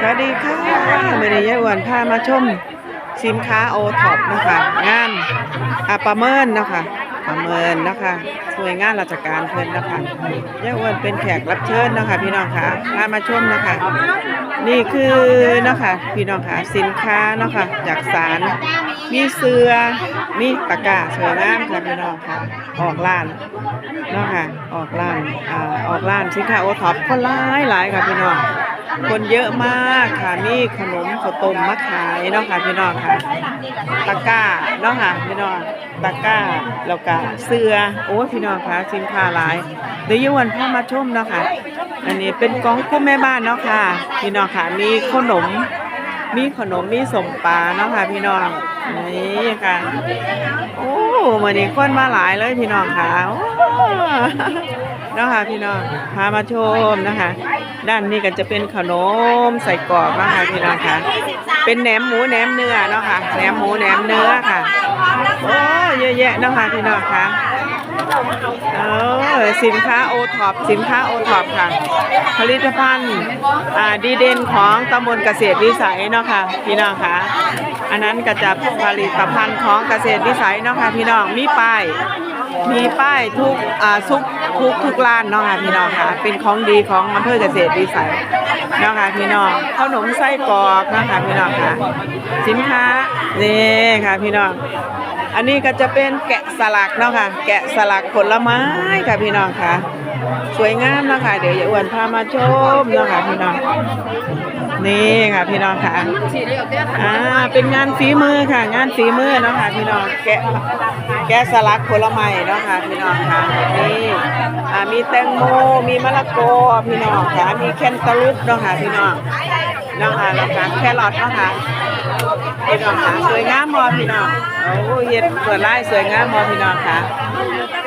สวัสดีค่ะเมื่อนี้ยายอ้วนพามาชมสินค้าโอท็อปนะคะ งานอ่าประเมินนะคะประเมินนะคะหน่วยงานราชการเพิ่นนะคะยายอ้วนเป็นแขกรับเชิญนะคะ พี่น้องค่ะพามาชมนะคะ นี่คือนะคะพี่น้องค่ะสินค้านะคะจากสารมีเสือมีตะกร้าสวยงามค่ะพี่น้องค่ะ ออกร้านเนาะค่ะออกร้านอ่าออกร้านสินค้าโอท็อปคนหลายหลายค่ะพี่น้อง คนเยอะมากค่ะนี่ขนมข้าวต้มมาขายเนาะค่ะพี่น้องค่ะตะกร้าเนาะค่ะพี่น้องตะกร้าแล้วก็เสื้อโอ้พี่น้องค่ะสินค้าหลายเดี๋ยวยวันพามาชมเนาะค่ะอันนี้เป็นกองกุ้งแม่บ้านเนาะค่ะ พี่น้องค่ะมีขนมมีขนมมีสมปลาเนาะค่ะพี่น้องนี่ค่ะโอ้วันนี้คนมาหลายเลยพี่น้องค่ะ เนาะค่ะพี่น้องพามาชมนะคะ ด้านนี้ก็จะเป็นขนมใส่กรอบนะคะพี่น้องค่ะ เป็นแหนมหมูแหนมเนื้อเนาะค่ะแหนมหมูแหนมเนื้อค่ะโอ้เยอะแยะเนาะค่ะพี่น้องค่ะเออสินค้าโอท็อปสินค้าโอท็อปค่ะ ผลิตภัณฑ์ดีเด่นของตำบลเกษตรวิสัยเนาะค่ะพี่น้องค่ะ อันนั้นก็จะผลิตภัณฑ์ของเกษตรวิสัยเนาะค่ะพี่น้องมีป้าย มีป้ายทุกอ่าทุกทุกทุกร้านเนาะค่ะพี่น้องค่ะ เป็นของดีของอำเภอเกษตรวิสัยเนาะค่ะพี่น้องขนมไส้กรอกเนาะค่ะพี่น้องค่ะ สินค้านี่ค่ะพี่น้อง อันนี้ก็จะเป็นแกะสลักเนาะค่ะ แกะสลักผลไม้ค่ะพี่น้องค่ะ สวยงามนะค่ะเดี๋ยวอย่าอ้วนพามาชมนะค่ะพี่น้องนี่ค่ะพี่น้องค่ะอ่าเป็นงานฝีมือค่ะ งานฝีมือนะค่ะพี่น้องแกะแกะสลักผลไม้นะค่ะพี่น้องค่ะนี่อ่ามีแตงโมมีมะละกอพี่น้องค่ะมีแคนตาลูปนะค่ะพี่น้องนะค่ะแล้วก็แครอทนะค่ะ พี่น้องค่ะสวยงามมอพี่น้องโอ้เย็ดเปิดไล่สวยงามมอพี่น้องค่ะ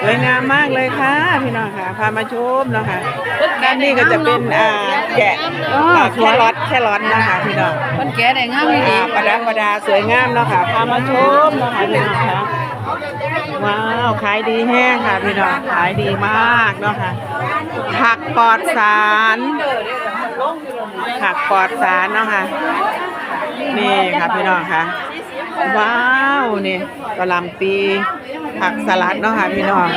สวยงามมากเลยค่ะพี่น้องค่ะพามาชมเนาะค่ะด้านนี้ก็จะเป็นอ่าแกะอ่าแครอทแครอทนะคะพี่น้องคนแก่ได้งามดีอ่าประดับประดาสวยงามเนาะค่ะพามาชมเนาะค่ะพี่น้องค่ะว้าวขายดีแห้งค่ะพี่น้องขายดีมากเนาะค่ะผักปลอดสารผักปลอดสารเนาะค่ะ นี่ค่ะพี่น้องค่ะ ว้าวนี่กะหล่ำปีผักสลัดเนาะค่ะพี่น้อง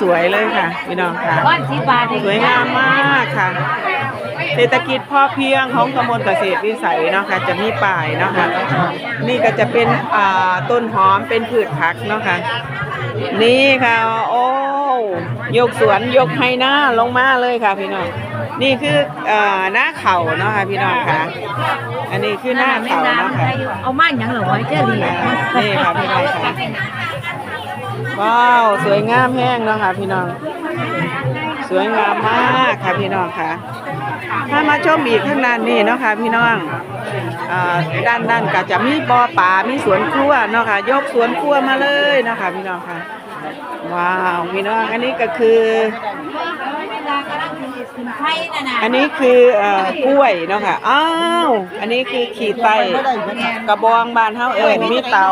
สวยๆเลยค่ะ พี่น้องค่ะบ้านที่บาทสวยงามมากค่ะเศรษฐกิจพอเพียงของตำบลเกษตรวิสัยเนาะค่ะจะมีป่ายเนาะค่ะนี่ก็จะเป็นอ่าต้นหอมเป็นพืชผักเนาะค่ะนี่ค่ะ โอ้ยกสวนยกให้หน้าลงมาเลยค่ะพี่น้อง นี่คือเอ่อหน้าเข่าเนาะค่ะพี่น้องค่ะ อันนี้คือหน้าเข่าเนาะค่ะเอามาหยังเหรอไว้เจ้าดีนี่ค่ะพี่น้องค่ะว้าวสวยงามแห้งเนาะค่ะพี่น้อง สวยงามมากค่ะพี่น้องค่ะ ถ้ามาชมอีกข้างด้านนี้เนาะค่ะพี่น้องอ่าด้านนั้นก็จะมีบ่อป่ามีสวนครัวเนาะค่ะยกสวนครัวมาเลยเนาะค่ะพี่น้องค่ะ ว้าวพี่น้องอันนี้ก็คือไทยน่ะนะ อันนี้คือเอ่อกล้วยเนาะค่ะ อ้าว อันนี้คือขีดไตกระบองบานเฮาเอิ้นมีเตา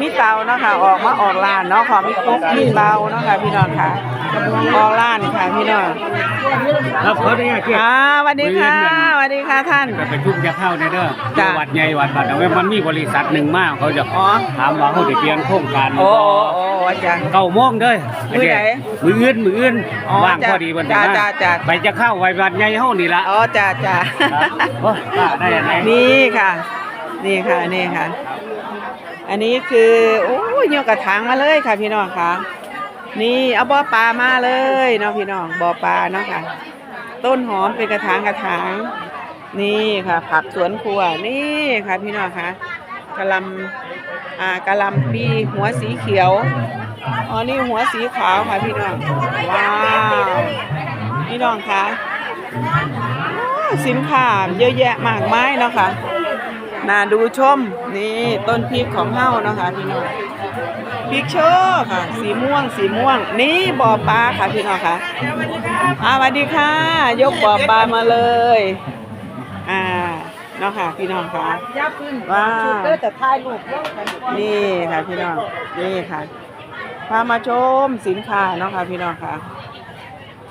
มีเตาเนาะค่ะ ออกมาออกร้านเนาะของมีครบมีเตาเนาะค่ะพี่น้องค่ะออกร้านค่ะพี่น้องครับเขาได้ยากเกี่ยวอ่าสวัสดีค่ะสวัสดีค่ะท่านจะไปทุ่มจะเข้าในเด้อจ้ะวัดใหญ่วัดบัดแต่ว่ามันมีบริษัทหนึ่งมากเขาจะอ๋อ ถามว่าเขาจะเปลี่ยนโครงการโอ้โอ้โอ้อาจารย์ เก้าโมงเด้อมื้อไหน มืออื่นมืออื่นอ๋อว่างจ้ะ พอดีวันจ้ะนี้จ้ะจ้ะไปจะเข้าไว้วัดใหญ่เฮานี่ละอ๋อจ้าจ้าโอ้ว่าได้ยังไงนี่ค่ะ นี่ค่ะนี่ค่ะ อันนี้คือโอ้ยยกกระถางมาเลยค่ะพี่น้องค่ะ นี่เอาบ่อปลามาเลยเนาะพี่น้องบ่อปลาเนาะค่ะ ต้นหอมเป็นกระถางกระถาง นี่ค่ะ ผักสวนครัวนี่ค่ะพี่น้องค่ะกะหลำอ่ากะหลำปีหัวสีเขียว อ๋อนี่หัวสีขาวค่ะพี่น้อง ว้าว พี่น้องค่ะสินค้าเยอะแยะมากมายเนาะค่ะน่าดูชม นี่ต้นพริกของเฮาเนาะค่ะพี่น้องพริกโชว์ค่ะ สีม่วง สีม่วง นี่บ่อปลาค่ะพี่น้องค่ะอ่าสวัสดีค่ะ ยกบ่อปลามาเลย อ่าเนาะค่ะพี่น้องค่ะว้าวแต่ถ่ายรูปนี่ค่ะพี่น้อง นี่ค่ะ พามาชมสินค้าเนาะค่ะพี่น้องค่ะ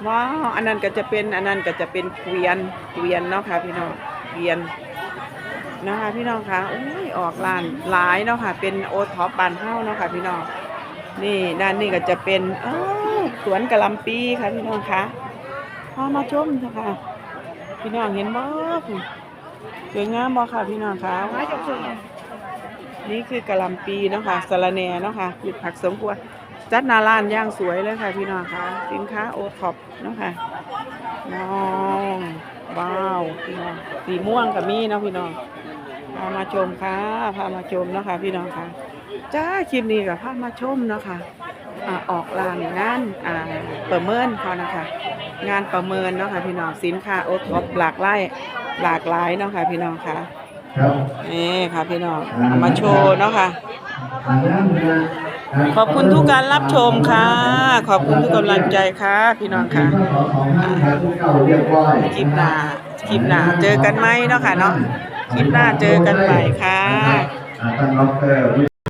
ว้าวอันนั้นก็จะเป็นอันนั้นก็จะเป็นเกวียนเกวียนเนาะค่ะพี่น้องเวียนนะคะพี่น้องคะอุ้ยออกลานหลายเนาะค่ะ เป็นโอท็อปบานเฮ้าเนาะค่ะพี่น้องนี่ด้านนี้ก็จะเป็นอ้าวสวนกะหลำปีค่ะพี่น้องคะพามาชมเถอะค่ะพี่น้องเห็นบ่สวยงามบ่ค่ะพี่น้องคะว้าวนี่คือกะหลำปีเนาะค่ะสะระแหน่เนาะค่ะพืชผักสวนครัว จัดหนาร้านอย่างสวยเลยค่ะพี่น้องคะสินค้าโอท็อปเนาะค่ะน้องว้าวพี่น้องสีม่วงกับมีเนาะพี่น้องพามาชมค่ะพามาชมเนาะค่ะพี่น้องค่ะจ้าคลิปนี้กับพามาชมเนาะค่ะอ่าออกร้านงานอ่าประเมินเขานะคะ งานประเมินเนาะค่ะพี่น้องสินค้าโอท็อปหลากหลายหลากหลายเนาะค่ะพี่น้องค่ะครับนี่ค่ะพี่น้องเอามาโชว์เนาะค่ะทางนั้นนะ ขอบคุณทุกการรับชมค่ะ ขอบคุณทุกกำลังใจค่ะ พี่น้องค่ะคลิปหน้าคลิปหน้าเจอกันไหมเนาะค่ะเนาะคลิปหน้าเจอกันใหม่ค่ะ